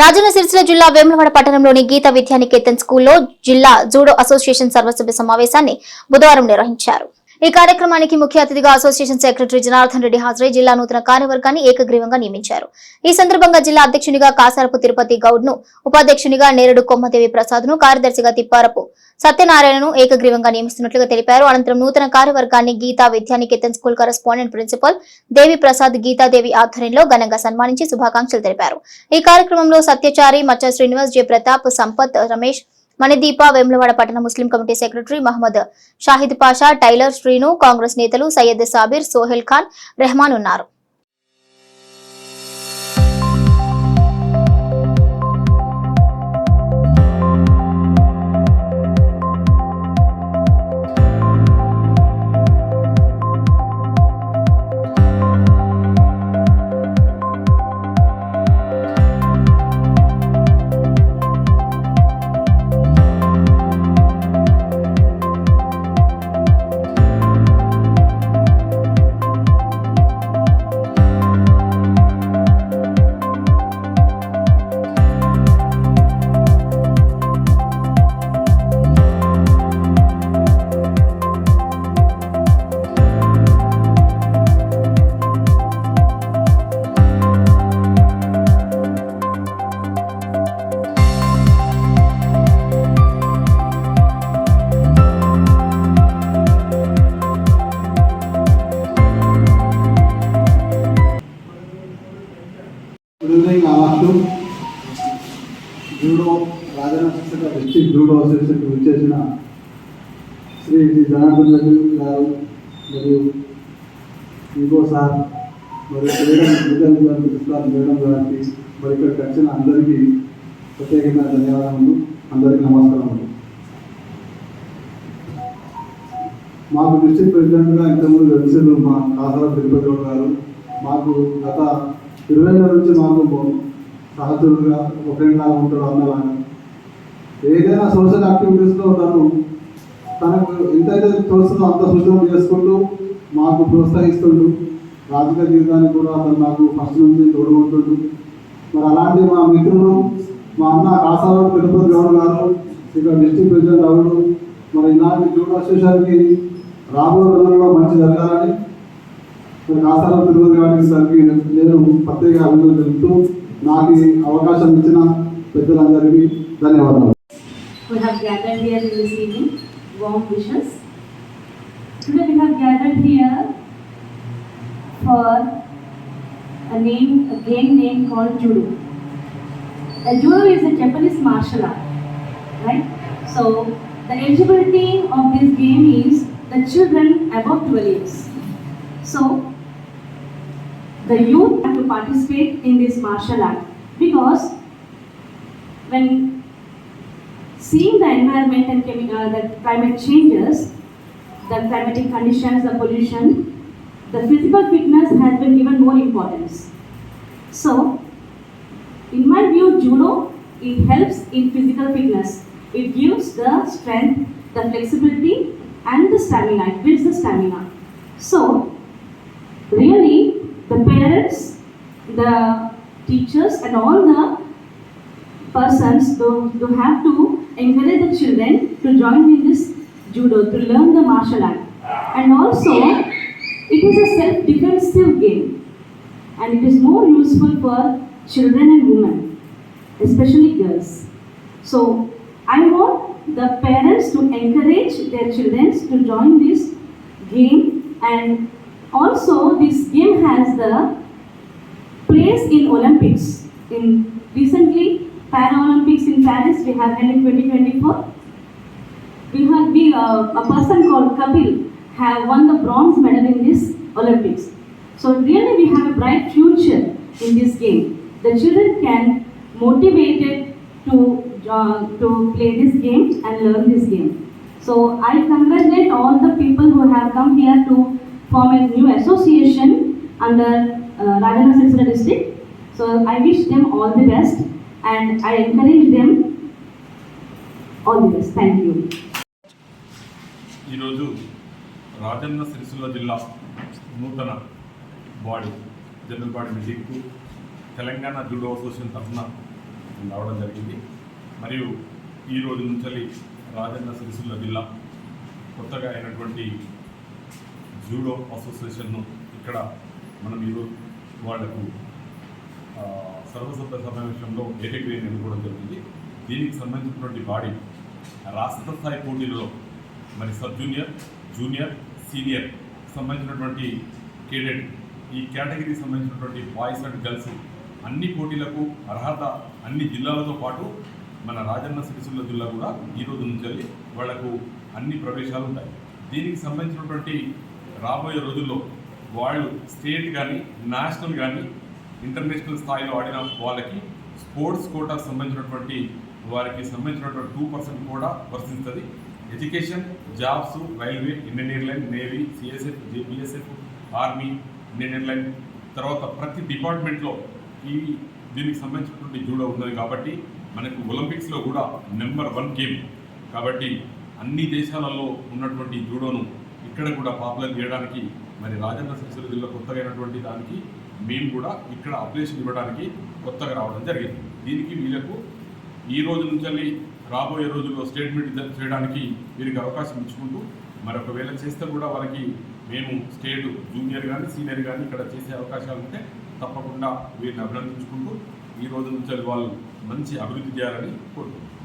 రాజన్న సిరిసిల్ల జిల్లా వేములవాడ పట్టణంలోని గీత విద్యానికేతన్ స్కూల్లో జిల్లా జూడో అసోసియేషన్ సర్వసభ్య సమావేశాన్ని బుధవారం నిర్వహించారు. ఈ కార్యక్రమానికి ముఖ్య అతిథిగా అసోసియేషన్ సెక్రటరీ జనార్దన్ రెడ్డి హాజరై జిల్లా నూతన కార్యవర్గాన్ని ఏకగ్రీవంగా నియమించారు. ఈ సందర్భంగా జిల్లా అధ్యక్షునిగా కాసారపు తిరుపతి గౌడ్ను ఉపాధ్యక్షునిగా నేరుడు కొమ్మదేవి ప్రసాద్ను కార్యదర్శిగా తిప్పారపు సత్యనారాయణను ఏకగ్రీవంగా నియమిస్తున్నట్లుగా తెలిపారు. అనంతరం నూతన కార్యవర్గాన్ని Geetha Vidyaniketan school correspondent principal Devi Prasad Geethadevi ఆధ్వర్యంలో ఘనంగా సన్మానించి శుభాకాంక్షలు తెలిపారు. ఈ కార్యక్రమంలో సత్యచారి మచ్చ శ్రీనివాస్ జె. ప్రతాప్ సంపత్ రమేష్ మణిదీప వేములవాడ పట్టణ Muslim committee secretary Mohammed Shahid Pasha tailor Srinu Congress నేతలు సయ్యద్ సాబిర్ సోహెల్ ఖాన్ రెహమాన్ ఉన్నారు. జూడో రాజన్న శిక్షక డిస్ట్రిక్ట్ జూడో అసోసియేషన్ వచ్చేసిన శ్రీ శ్రీ జనార్దన్ రెడ్డి గారు మరియు ఇంకో సార్ మరియు మేడం మేడం గారు మేడం గారికి మరి ఇక్కడికి వచ్చిన అందరికీ ప్రత్యేకంగా ధన్యవాదములు. అందరికీ నమస్కారములు. మాకు డిస్ట్రిక్ట్ ప్రెసిడెంట్గా ఇంతకుముందు తెలిసిన మా కాసర తిరుపతి గారు మాకు గత ఇరవై ఏళ్ళ నుంచి మాకు సహచరులుగా ఒక ఫ్రెండ్ ఉంటాడు అన్నలాగా ఏదైనా సోషల్ యాక్టివిటీస్లో తను తనకు ఎంతైతే తోస్తుందో అంత సూచన చేసుకుంటూ మాకు ప్రోత్సహిస్తుండు. రాజకీయ జీవితానికి కూడా అతను నాకు ఫస్ట్ నుంచి తోడుకుంటుండు మరి అలాంటి మా మిత్రులు మా అన్న కాసారావు తిరుపతి గౌడ్ గారు ఇక్కడ డిస్ట్రిక్ట్ ప్రెసిడెంట్ అవుడు. మరి ఇలాంటి జూడ్ అసోసియేషన్కి రాబోయే రోజుల్లో మంచి జరగాలని మరి కాసారావు తిరుపతి గారికి సార్కి నేను ప్రత్యేక అభినందనలు తెలుపుతూ నాకు ఈ అవకాశం ఇచ్చిన పెద్దలందరికీ ధన్యవాదాలు We have gathered here in this evening. Warm wishes. Today we have gathered here for a name, a game name called judo. A judo is a Japanese martial art, right? So the eligibility of this game is the children above 12 years. So the youth have to participate in this martial art because when seeing the environment and the climate changes, the climatic conditions, the pollution, the physical fitness has been given more importance. So, in my view, judo it helps in physical fitness. It gives the strength, the flexibility, and the stamina. It builds the stamina. So, really, the the teachers, and all the persons to, to have to encourage the children to join in this judo to learn the martial art. And also it is a self-defensive game. And it is more useful for children and women especially girls. So i want the parents to encourage their children to join this game. And also this game has the place in Olympics. In recently Paralympics in Paris we have held in 2024. We have uh, a person called Kapil have won the bronze medal in this Olympics. So really we have a bright future in this game. The children can motivated to uh, to play this game and learn this game. So I congratulate all the people who have come here to form a new association under Uh, Rajana Silsila district. So I wish them all the best and I encourage them all the best. Thank you. ఈరోజు రాజన్న సిరిసిల్ల జిల్లా నూతన body general body మీటింగ్కు Telangana judo association తరఫున రావడం జరిగింది మరియు ఈ రోజు నుంచి రాజన్న సిరిసిల్ల జిల్లా కొత్తగా అయినటువంటి జూడో అసోసియేషన్ను ఇక్కడ మనం ఈరోజు వాళ్ళకు ఆ, సర్వసభ్య సమావేశంలో ఏకగ్రీని ఎన్నుకోవడం జరిగింది. దీనికి సంబంధించినటువంటి బాడీ రాష్ట్ర స్థాయి పోటీలలో మరి సబ్ జూనియర్ జూనియర్ సీనియర్ సంబంధించినటువంటి కేడెట్ ఈ కేటగిరీకి సంబంధించినటువంటి బాయ్స్ అండ్ గర్ల్స్ అన్ని పోటీలకు అర్హత అన్ని జిల్లాలతో పాటు మన రాజన్న సిరిసిల్ల జిల్లా కూడా ఈ రోజు నుంచి వాళ్ళకు అన్ని ప్రవేశాలు ఉంటాయి. దీనికి సంబంధించినటువంటి రాబోయే రోజుల్లో వాళ్ళు స్టేట్ కానీ నేషనల్ కానీ ఇంటర్నేషనల్ స్థాయిలో ఆడిన వాళ్ళకి స్పోర్ట్స్ కోటా సంబంధించినటువంటి వారికి సంబంధించినటువంటి టూ పర్సెంట్ కూడా వర్తిస్తుంది education jobs railway Indian airline navy CSF JBSF army Indian airline తర్వాత ప్రతి డిపార్ట్మెంట్లో ఈ దీనికి సంబంధించినటువంటి జూడో ఉన్నది కాబట్టి మనకు ఒలింపిక్స్లో కూడా నెంబర్ వన్ గేమ్. కాబట్టి అన్ని దేశాలలో ఉన్నటువంటి జూడోను ఇక్కడ కూడా పాపులర్ చేయడానికి మరి రాజన్న సిరిసిల్ల జిల్లా కొత్తగా అయినటువంటి దానికి మేము కూడా ఇక్కడ అప్లికేషన్ ఇవ్వడానికి కొత్తగా రావడం జరిగింది. దీనికి వీళ్ళకు ఈ రోజు నుంచి రాబోయే రోజుల్లో స్టేట్మెంట్ చేయడానికి వీరికి అవకాశం ఇచ్చుకుంటూ మరి ఒకవేళ చేస్తే కూడా వాళ్ళకి మేము స్టేట్ జూనియర్ కానీ సీనియర్ కానీ ఇక్కడ చేసే అవకాశాలు ఉంటే తప్పకుండా వీరిని అభినందించుకుంటూ ఈ రోజు నుంచి వాళ్ళు మంచి అభివృద్ధి చేయాలని కోరుకుంటున్నాం.